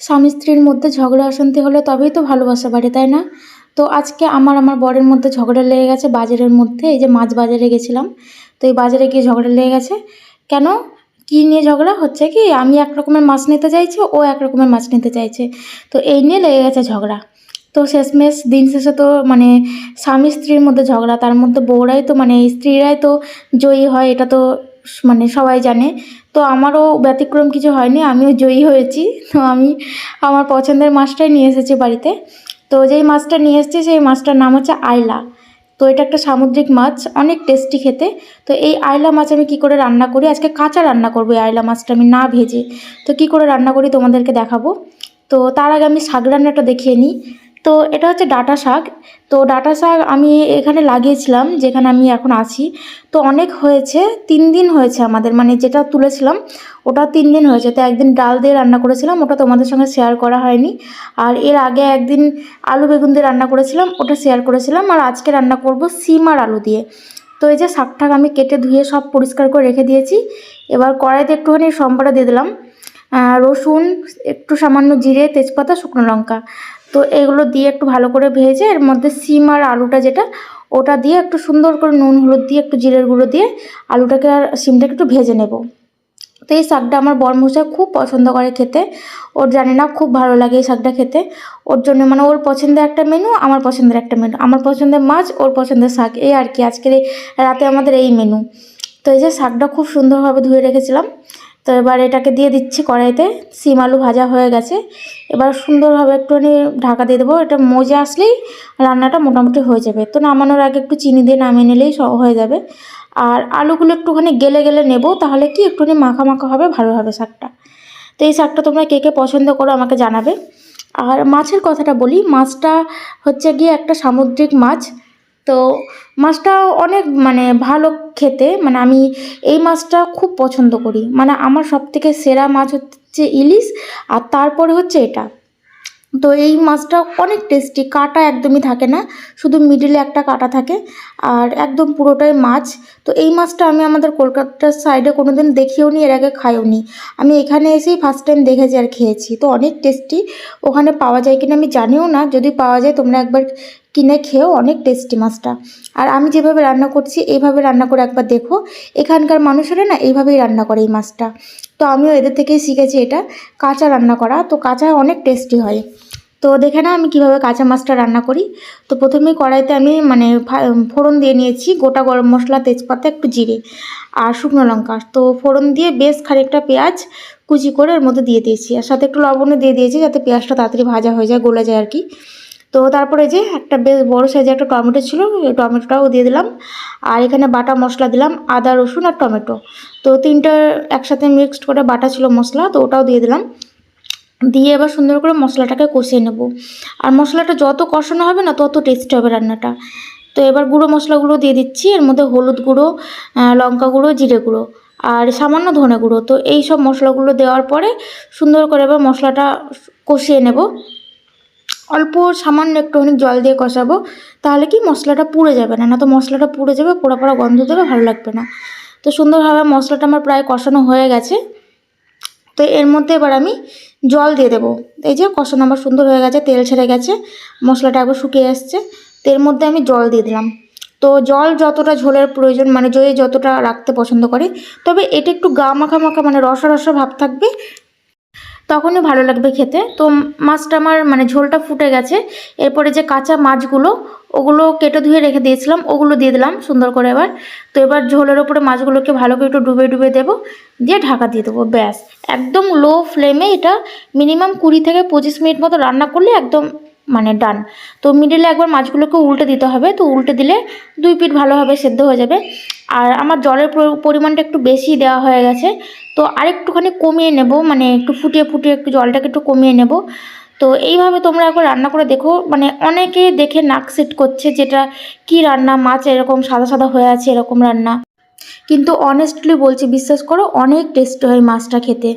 স্বামী স্ত্রীর মধ্যে ঝগড়া অশান্তি হলে তবেই তো ভালোবাসা বাড়ে, তাই না? তো আজকে আমার আমার বরের মধ্যে ঝগড়া লেগে গেছে বাজারের মধ্যে, এই যে মাছ বাজারে গেছিলাম। তো এই বাজারে গিয়ে ঝগড়া লেগে গেছে। কেন? কী নিয়ে ঝগড়া? হচ্ছে কি আমি এক রকমের মাছ নিতে চাইছি, ও এক রকমের মাছ নিতে চাইছে। তো এই নিয়ে লেগে গেছে ঝগড়া। তো শেষমেশ, দিন শেষে তো মানে স্বামী স্ত্রীর মধ্যে ঝগড়া, তার মধ্যে বউরাই তো মানে স্ত্রীরাই তো জয়ী হয়, এটা তো মানে সবাই জানে। তো আমারও ব্যতিক্রম কিছু হয়নি, আমিও জয়ী হয়েছি। তো আমি আমার পছন্দের মাছটাই নিয়ে এসেছি বাড়িতে। তো যেই মাছটা নিয়ে এসেছি, সেই মাছটার নাম হচ্ছে আয়লা তো এটা একটা সামুদ্রিক মাছ, অনেক টেস্টি খেতে। তো এই আয়লা মাছ আমি কি করে রান্না করি? আজকে কাঁচা রান্না করব এই আয়লা মাছটা, আমি না ভেজে। তো কি করে রান্না করি তোমাদেরকে দেখাবো। তো তার আগে আমি শাক রান্নাটা দেখিয়ে নিই। তো এটা হচ্ছে ডাঁটা শাক। তো ডাঁটা শাক আমি এখানে লাগিয়েছিলাম, যেখানে আমি এখন আছি। তো অনেক হয়েছে, তিন দিন হয়েছে আমাদের মানে যেটা তুলেছিলাম, ওটা তিন দিন হয়েছে। তো একদিন ডাল দিয়ে রান্না করেছিলাম, ওটা তোমাদের সঙ্গে শেয়ার করা হয়নি। আর এর আগে একদিন আলু বেগুন দিয়ে রান্না করেছিলাম, ওটা শেয়ার করেছিলাম। আর আজকে রান্না করব সিম আর আলু দিয়ে। তো এই যে শাক ঠাক আমি কেটে ধুয়ে সব পরিষ্কার করে রেখে দিয়েছি। এবার কড়াইতে একটুখানি সম্বাটা দিয়ে দিলাম। রসুন, একটু সামান্য জিরে, তেজপাতা, শুকনো লঙ্কা। তো এগুলো দিয়ে একটু ভালো করে ভেজে এর মধ্যে সিম আর আলুটা যেটা, ওটা দিয়ে একটু সুন্দর করে নুন, হলুদ দিয়ে একটু জিরের গুঁড়ো দিয়ে আলুটাকে আর সিমটাকে একটু ভেজে নেব। তো এই শাকটা আমার বরমশাই খুব পছন্দ করে খেতে। ওর জানি না খুব ভালো লাগে এই শাকটা খেতে। ওর জন্য মানে ওর পছন্দের একটা মেনু আমার পছন্দের একটা মেনু আমার পছন্দের মাছ, ওর পছন্দের শাক। এই আর কি, আজকের রাতে আমাদের এই মেনু তো এই যে শাকটা খুব সুন্দরভাবে ধুয়ে রেখেছিলাম। তো এবার এটাকে দিয়ে দিচ্ছি কড়াইতে, সিম আলু ভাজা হয়ে গেছে। এবার সুন্দরভাবে একটুখানি ঢাকা দিয়ে দেবো। এটা মজে আসলেই রান্নাটা মোটামুটি হয়ে যাবে। তো নামানোর আগে একটু চিনি দিয়ে নামিয়ে নিলেই সব হয়ে যাবে। আর আলুগুলো একটুখানি গেলে গেলে নেব, তাহলে কি একটুখানি মাখা মাখা হবে, ভালো হবে শাকটা। তো এই শাকটা তোমরা কে কে পছন্দ করো আমাকে জানাবে। আর মাছের কথাটা বলি, মাছটা হচ্ছে গিয়ে একটা সামুদ্রিক মাছ। তো মাছটা অনেক মানে ভালো খেতে মানে আমি এই মাছটা খুব পছন্দ করি। মানে আমার সব থেকে সেরা মাছ হচ্ছে ইলিশ, আর তারপরে হচ্ছে এটা। তো এই মাছটা অনেক টেস্টি কাটা একদমই থাকে না, শুধু মিডিলে একটা কাটা থাকে, আর একদম পুরোটাই মাছ। তো এই মাছটা আমি আমাদের কলকাতার সাইডে কোনো দিন দেখিও নি, এর আগে খাইও নি। আমি এখানে এসেই ফার্স্ট টাইম দেখেছি আর খেয়েছি। তো অনেক টেস্টি ওখানে পাওয়া যায় কিনা আমি জানিও না। যদি পাওয়া যায় তোমরা একবার কিনে খেয়েও অনেক টেস্টি মাছটা। আর আমি যেভাবে রান্না করছি, এইভাবে রান্না করে একবার দেখো। এখানকার মানুষেরা না এইভাবেই রান্না করে এই মাছটা। তো আমিও এদের থেকেই শিখেছি এটা, কাঁচা রান্না করা। তো কাঁচা অনেক টেস্টি হয়। তো দেখে না আমি কীভাবে কাঁচা মাছটা রান্না করি। তো প্রথমে কড়াইতে আমি মানে ফোড়ন দিয়ে নিয়েছি গোটা গরম মশলা, তেজপাতা, একটু জিরে আর শুকনো লঙ্কা। তো ফোড়ন দিয়ে বেশ খানিকটা পেঁয়াজ কুচি করে ওর মধ্যে দিয়ে দিয়েছি। আর সাথে একটু লবণও দিয়ে দিয়েছি যাতে পেঁয়াজটা তাড়াতাড়ি ভাজা হয়ে যায়, গলে যায় আর কি। তো তারপরে যে একটা বেশ বড়ো সাইজে একটা টমেটো ছিল টমেটোটাও দিয়ে দিলাম। আর এখানে বাটা মশলা দিলাম, আদা, রসুন আর টমেটো। তো তিনটে একসাথে মিক্সড করে বাটা ছিল মশলা তো ওটাও দিয়ে দিলাম। দিয়ে এবার সুন্দর করে মশলাটাকে কষিয়ে নেব। আর মশলাটা যত কষানো হবে না, তত টেস্টি হবে রান্নাটা। তো এবার গুঁড়ো মশলাগুলো দিয়ে দিচ্ছি, এর মধ্যে হলুদ গুঁড়ো লঙ্কা গুঁড়ো, জিরে গুঁড়ো আর সামান্য ধনে গুঁড়ো। তো এই সব মশলাগুলো দেওয়ার পরে সুন্দর করে এবার মশলাটা কষিয়ে নেব। অল্প সামান্য একটুখানি জল দিয়ে কষাবো, তাহলে কি মশলাটা পুড়ে যাবে না? না তো মশলাটা পুড়ে যাবে, পোড়া পোড়া গন্ধ দেবে, ভালো লাগবে না। তো সুন্দরভাবে মশলাটা আমার প্রায় কষানো হয়ে গেছে। তো এর মধ্যে এবার আমি জল দিয়ে দেবো। এই যে কষানো আমার সুন্দর হয়ে গেছে, তেল ছেড়ে গেছে, মশলাটা একবার শুকিয়ে এসছে তো এর মধ্যে আমি জল দিয়ে দিলাম। তো জল যতটা ঝোলের প্রয়োজন মানে যে যতটা রাখতে পছন্দ করে, তবে এটা একটু গা মাখা মাখা মানে রসা রসা ভাব থাকবে তখনই ভালো লাগবে খেতে। তো মাছটা আমার মানে ঝোলটা ফুটে গেছে। এরপরে যে কাঁচা মাছগুলো, ওগুলো কেটে ধুয়ে রেখে দিয়েছিলাম, ওগুলো দিয়ে দিলাম সুন্দর করে এবার। তো এবার ঝোলের ওপরে মাছগুলোকে ভালো করে একটু ডুবে ডুবে দেবো, দিয়ে ঢাকা দিয়ে দেবো, ব্যাস। একদম লো ফ্লেমে এটা মিনিমাম কুড়ি থেকে পঁচিশ মিনিট মতো রান্না করলে একদম মানে ডান তো মিডিলে একবার মাছগুলোকে উল্টে দিতে হবে। তো উল্টে দিলে দুই পিঠ ভালোভাবে সেদ্ধ হয়ে যাবে। আর আমার জলের পরিমাণটা একটু বেশি দেওয়া হয়ে গেছে। তো আরেকটুখানি কমিয়ে নেব মানে একটু ফুটিয়ে ফুটিয়ে একটু জলটাকে একটু কমিয়ে নেব। তো এইভাবে তোমরা একবার রান্না করে দেখো। মানে অনেকে দেখে নাক সেট করছে যেটা কি রান্না, মাছ এরকম সাদা সাদা হয়ে আছে, এরকম রান্না। কিন্তু অনেস্টলি বলছি, বিশ্বাস করো, অনেক টেস্টি হয় মাছটা খেতে।